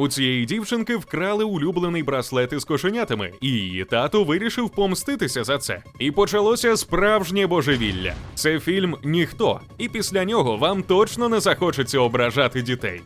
У цієї дівчинки вкрали улюблений браслет із кошенятами, і її тато вирішив помститися за це. І почалося справжнє божевілля. Це фільм Ніхто, і після нього вам точно не захочеться ображати дітей.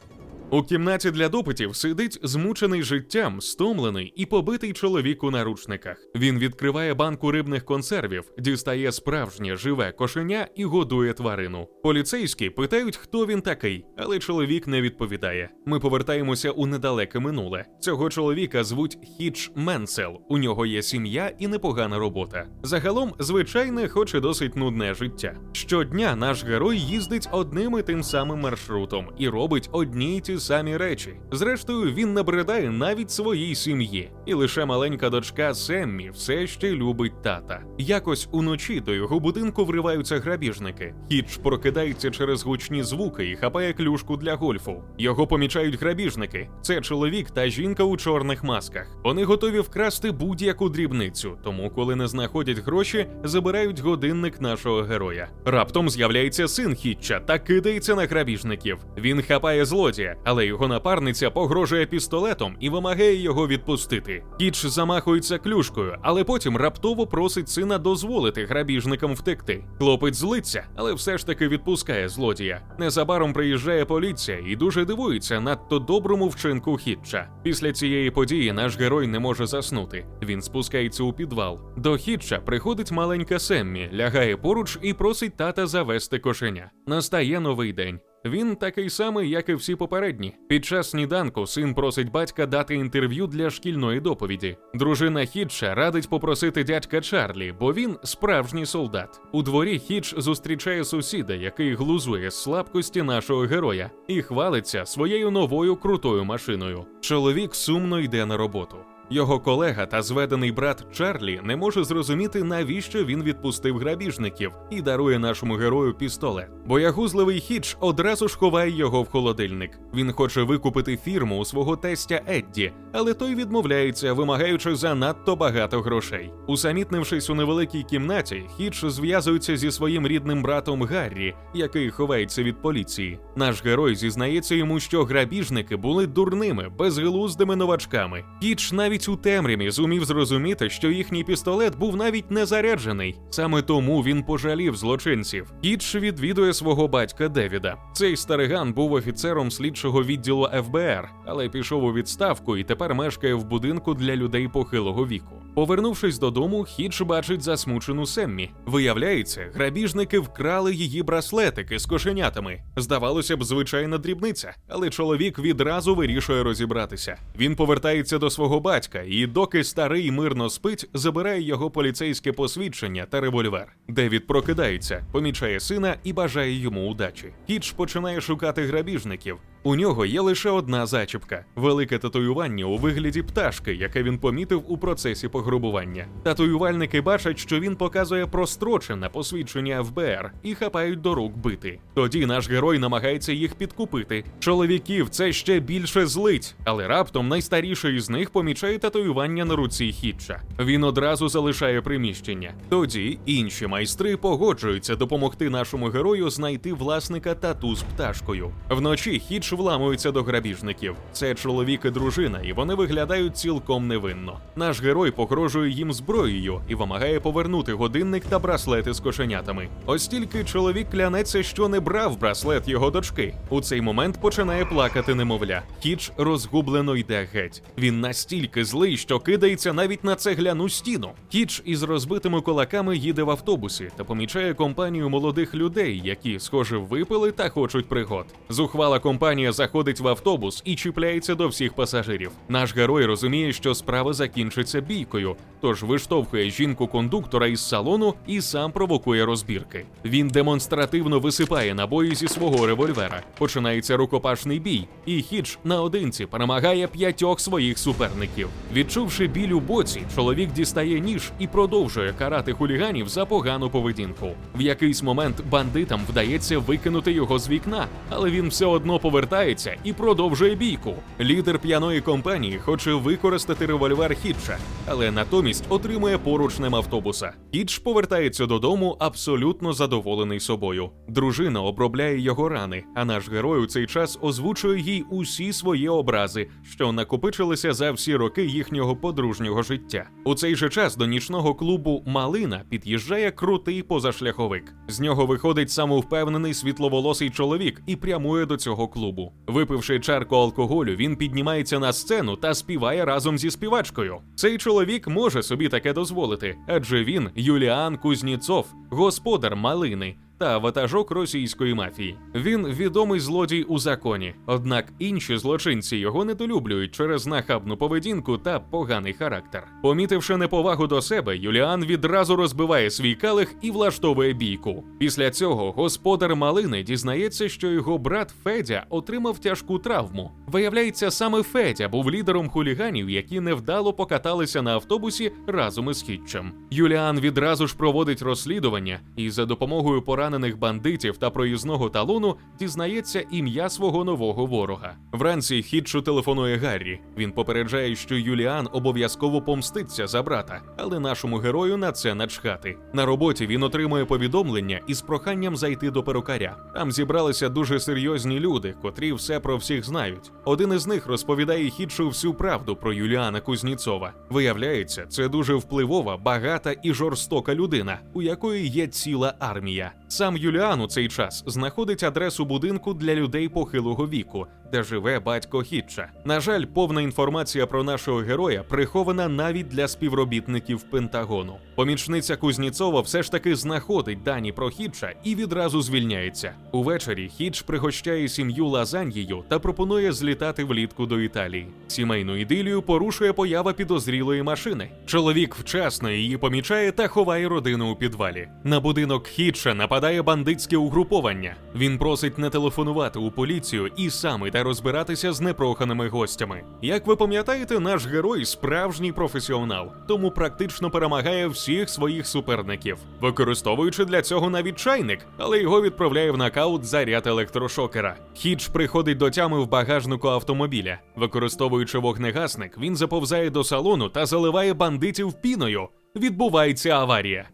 У кімнаті для допитів сидить змучений життям, стомлений і побитий чоловік у наручниках. Він відкриває банку рибних консервів, дістає справжнє живе кошеня і годує тварину. Поліцейські питають, хто він такий, але чоловік не відповідає. Ми повертаємося у недалеке минуле. Цього чоловіка звуть Хіч Менсел. У нього є сім'я і непогана робота. Загалом, звичайне, хоч і досить нудне життя. Щодня наш герой їздить одним і тим самим маршрутом і робить одні й ті самі речі. Зрештою, він набридає навіть своїй сім'ї, і лише маленька дочка Семмі все ще любить тата. Якось уночі до його будинку вриваються грабіжники. Хідж прокидається через гучні звуки і хапає клюшку для гольфу. Його помічають грабіжники. Це чоловік та жінка у чорних масках. Вони готові вкрасти будь-яку дрібницю, тому, коли не знаходять гроші, забирають годинник нашого героя. Раптом з'являється син Хітча та кидається на грабіжників. Він хапає злодія, але його напарниця погрожує пістолетом і вимагає його відпустити. Хітч замахується клюшкою, але потім раптово просить сина дозволити грабіжникам втекти. Хлопець злиться, але все ж таки відпускає злодія. Незабаром приїжджає поліція і дуже дивується надто доброму вчинку Хітча. Після цієї події наш герой не може заснути. Він спускається у підвал. До Хітча приходить маленька Семмі, лягає поруч і просить тата завести кошеня. Настає новий день. Він такий самий, як і всі попередні. Під час сніданку син просить батька дати інтерв'ю для шкільної доповіді. Дружина Хідша радить попросити дядька Чарлі, бо він справжній солдат. У дворі Хідж зустрічає сусіда, який глузує слабкості нашого героя, і хвалиться своєю новою крутою машиною. Чоловік сумно йде на роботу. Його колега та зведений брат Чарлі не може зрозуміти, навіщо він відпустив грабіжників і дарує нашому герою пістолет. Боягузливий Хідж одразу ж ховає його в холодильник. Він хоче викупити фірму у свого тестя Едді, але той відмовляється, вимагаючи занадто багато грошей. Усамітнившись у невеликій кімнаті, Хідж зв'язується зі своїм рідним братом Гаррі, який ховається від поліції. Наш герой зізнається йому, що грабіжники були дурними, безглуздими новачками. Хідж навіть у темряві зумів зрозуміти, що їхній пістолет був навіть не заряджений. Саме тому він пожалів злочинців. Кітч відвідує свого батька Девіда. Цей стариган був офіцером слідчого відділу ФБР, але пішов у відставку і тепер мешкає в будинку для людей похилого віку. Повернувшись додому, Хідж бачить засмучену Семмі. Виявляється, грабіжники вкрали її браслетики з кошенятами. Здавалося б, звичайна дрібниця, але чоловік відразу вирішує розібратися. Він повертається до свого батька, і доки старий мирно спить, забирає його поліцейське посвідчення та револьвер. Девід прокидається, помічає сина і бажає йому удачі. Хідж починає шукати грабіжників. У нього є лише одна зачіпка велике татуювання у вигляді пташки, яке він помітив у процесі пограбування. Татуювальники бачать, що він показує прострочене посвідчення ФБР і хапають до рук бити. Тоді наш герой намагається їх підкупити. Чоловіків це ще більше злить, але раптом найстаріший із них помічає татуювання на руці Хітча. Він одразу залишає приміщення. Тоді інші майстри погоджуються допомогти нашому герою знайти власника тату з пташкою. Вночі Хідж вламується до грабіжників. Це чоловік і дружина, і вони виглядають цілком невинно. Наш герой погрожує їм зброєю і вимагає повернути годинник та браслети з кошенятами. Ось тільки чоловік клянеться, що не брав браслет його дочки. У цей момент починає плакати немовля. Хідж розгублено йде геть. Він настільки злий, що кидається навіть на цегляну стіну. Хідж із розбитими кулаками їде в автобусі та помічає компанію молодих людей, які, схоже, випили та хочуть пригод. Зухвала компанія заходить в автобус і чіпляється до всіх пасажирів. Наш герой розуміє, що справа закінчиться бійкою, тож виштовхує жінку кондуктора із салону і сам провокує розбірки. Він демонстративно висипає набої зі свого револьвера. Починається рукопашний бій, і Хідж наодинці перемагає п'ятьох своїх суперників. Відчувши біль у боці, чоловік дістає ніж і продовжує карати хуліганів за погану поведінку. В якийсь момент бандитам вдається викинути його з вікна, але він все одно повертає повертається і продовжує бійку. Лідер п'яної компанії хоче використати револьвер Хітча, але натомість отримує поручнем автобуса. Хітч повертається додому абсолютно задоволений собою. Дружина обробляє його рани, а наш герой у цей час озвучує їй усі свої образи, що накопичилися за всі роки їхнього подружнього життя. У цей же час до нічного клубу Малина під'їжджає крутий позашляховик. З нього виходить самовпевнений світловолосий чоловік і прямує до цього клубу. Випивши чарку алкоголю, він піднімається на сцену та співає разом зі співачкою. Цей чоловік може собі таке дозволити, адже він Юліан Кузніцов, господар малини. Та ватажок російської мафії. Він відомий злодій у законі, однак інші злочинці його недолюблюють через нахабну поведінку та поганий характер. Помітивши неповагу до себе, Юліан відразу розбиває свій калих і влаштовує бійку. Після цього господар малини дізнається, що його брат Федя отримав тяжку травму. Виявляється, саме Федя був лідером хуліганів, які невдало покаталися на автобусі разом із Хітчем. Юліан відразу ж проводить розслідування і за допомогою поранених бандитів та проїзного талону дізнається ім'я свого нового ворога. Вранці Хітчу телефонує Гаррі. Він попереджає, що Юліан обов'язково помститься за брата, але нашому герою на це начхати. На роботі він отримує повідомлення із проханням зайти до перукаря. Там зібралися дуже серйозні люди, котрі все про всіх знають. Один із них розповідає Хітчу всю правду про Юліана Кузніцова. Виявляється, це дуже впливова, багата і жорстока людина, у якої є ціла армія. Сам Юліан у цей час знаходить адресу будинку для людей похилого віку, де живе батько Хітча. На жаль, повна інформація про нашого героя прихована навіть для співробітників Пентагону. Помічниця Кузніцова все ж таки знаходить дані про Хітча і відразу звільняється. Увечері Хітч пригощає сім'ю лазаньєю та пропонує злітати влітку до Італії. Сімейну ідилію порушує поява підозрілої машини. Чоловік вчасно її помічає та ховає родину у підвалі. На будинок Хітча нападає бандитське угруповання. Він просить не телефонувати у поліцію і сам іде розбиратися з непроханими гостями. Як ви пам'ятаєте, наш герой справжній професіонал, тому практично перемагає всіх своїх суперників, використовуючи для цього навіть чайник, але його відправляє в нокаут заряд електрошокера. Хідж приходить до тями в багажнику автомобіля. Використовуючи вогнегасник, він заповзає до салону та заливає бандитів піною. Відбувається аварія.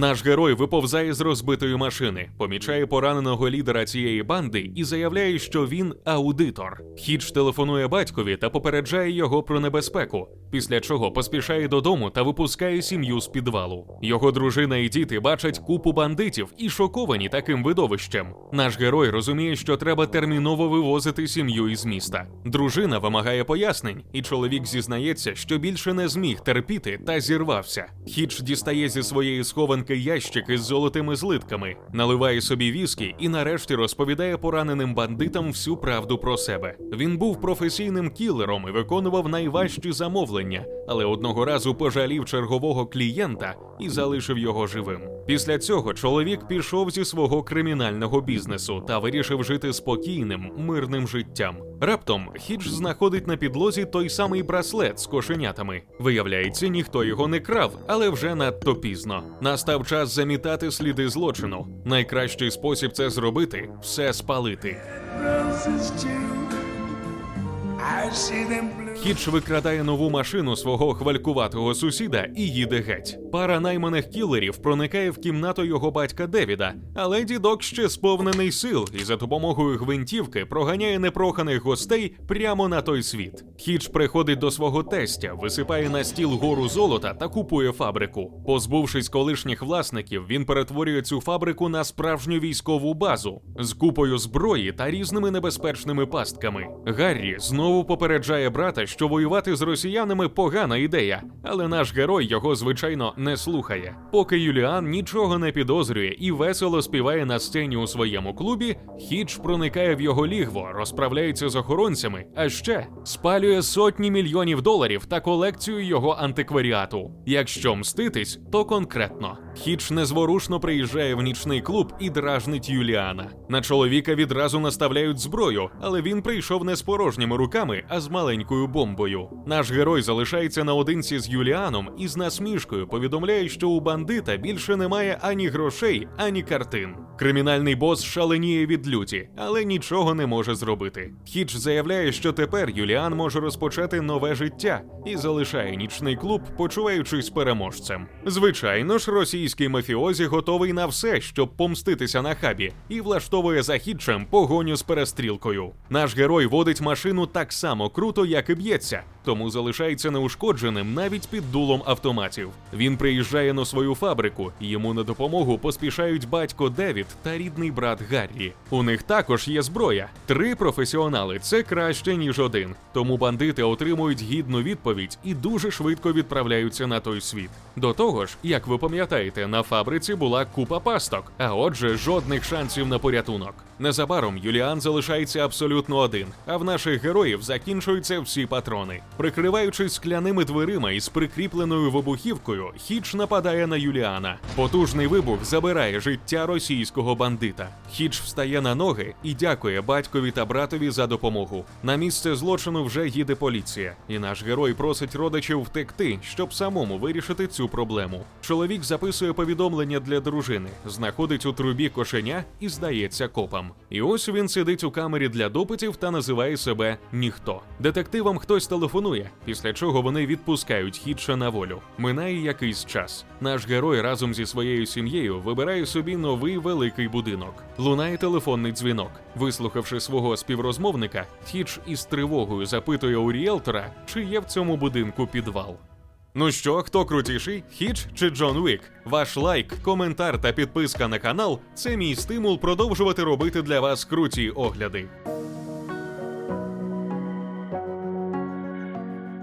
Наш герой виповзає з розбитої машини, помічає пораненого лідера цієї банди і заявляє, що він аудитор. Хідж телефонує батькові та попереджає його про небезпеку, після чого поспішає додому та випускає сім'ю з підвалу. Його дружина і діти бачать купу бандитів і шоковані таким видовищем. Наш герой розуміє, що треба терміново вивозити сім'ю із міста. Дружина вимагає пояснень, і чоловік зізнається, що більше не зміг терпіти та зірвався. Хідж дістає зі своєї схованки ящик із золотими злитками, наливає собі віскі і нарешті розповідає пораненим бандитам всю правду про себе. Він був професійним кілером і виконував найважчі замовлення, але одного разу пожалів чергового клієнта і залишив його живим. Після цього чоловік пішов зі свого кримінального бізнесу та вирішив жити спокійним, мирним життям. Раптом Хідж знаходить на підлозі той самий браслет з кошенятами. Виявляється, ніхто його не крав, але вже надто пізно. Настав час замітати сліди злочину. Найкращий спосіб це зробити все спалити. Хідж викрадає нову машину свого хвалькуватого сусіда і їде геть. Пара найманих кілерів проникає в кімнату його батька Девіда, але дідок ще сповнений сил і за допомогою гвинтівки проганяє непроханих гостей прямо на той світ. Хідж приходить до свого тестя, висипає на стіл гору золота та купує фабрику. Позбувшись колишніх власників, він перетворює цю фабрику на справжню військову базу з купою зброї та різними небезпечними пастками. Гаррі знову попереджає брата, що воювати з росіянами погана ідея, але наш герой його звичайно не слухає. Поки Юліан нічого не підозрює і весело співає на сцені у своєму клубі, Хідж проникає в його лігво, розправляється з охоронцями, а ще спалює сотні мільйонів доларів та колекцію його антикваріату. Якщо мститись, то конкретно. Хіч незворушно приїжджає в нічний клуб і дражнить Юліана. На чоловіка відразу наставляють зброю, але він прийшов не з порожніми руками, а з маленькою бомбою. Наш герой залишається наодинці з Юліаном і з насмішкою повідомляє, що у бандита більше немає ані грошей, ані картин. Кримінальний бос шаленіє від люті, але нічого не може зробити. Хіч заявляє, що тепер Юліан може розпочати нове життя і залишає нічний клуб, почуваючись переможцем. Звичайно ж, російський мафіозі готовий на все, щоб помститися на хабі, і влаштовує за Хітчем погоню з перестрілкою. Наш герой водить машину так само круто, як і б'ється, тому залишається неушкодженим навіть під дулом автоматів. Він приїжджає на свою фабрику, йому на допомогу поспішають батько Девід та рідний брат Гаррі. У них також є зброя. Три професіонали це краще ніж один. Тому бандити отримують гідну відповідь і дуже швидко відправляються на той світ. До того ж, як ви пам'ятаєте, на фабриці була купа пасток, а отже, жодних шансів на порятунок. Незабаром Юліан залишається абсолютно один, а в наших героїв закінчуються всі патрони. Прикриваючись скляними дверима із прикріпленою вибухівкою, Хіч нападає на Юліана. Потужний вибух забирає життя російського бандита. Хіч встає на ноги і дякує батькові та братові за допомогу. На місце злочину вже їде поліція, і наш герой просить родичів втекти, щоб самому вирішити цю проблему. Чоловік записує повідомлення для дружини, знаходить у трубі кошеня і здається копам. І ось він сидить у камері для допитів та називає себе ніхто. Детективам хтось телефонує, після чого вони відпускають хідша на волю. Минає якийсь час. Наш герой разом зі своєю сім'єю вибирає собі новий великий будинок. Лунає телефонний дзвінок. Вислухавши свого співрозмовника, Хідж із тривогою запитує у ріелтора, чи є в цьому будинку підвал. Ну що, хто крутіший? Хіч чи Джон Уік? Ваш лайк, коментар та підписка на канал це мій стимул продовжувати робити для вас круті огляди.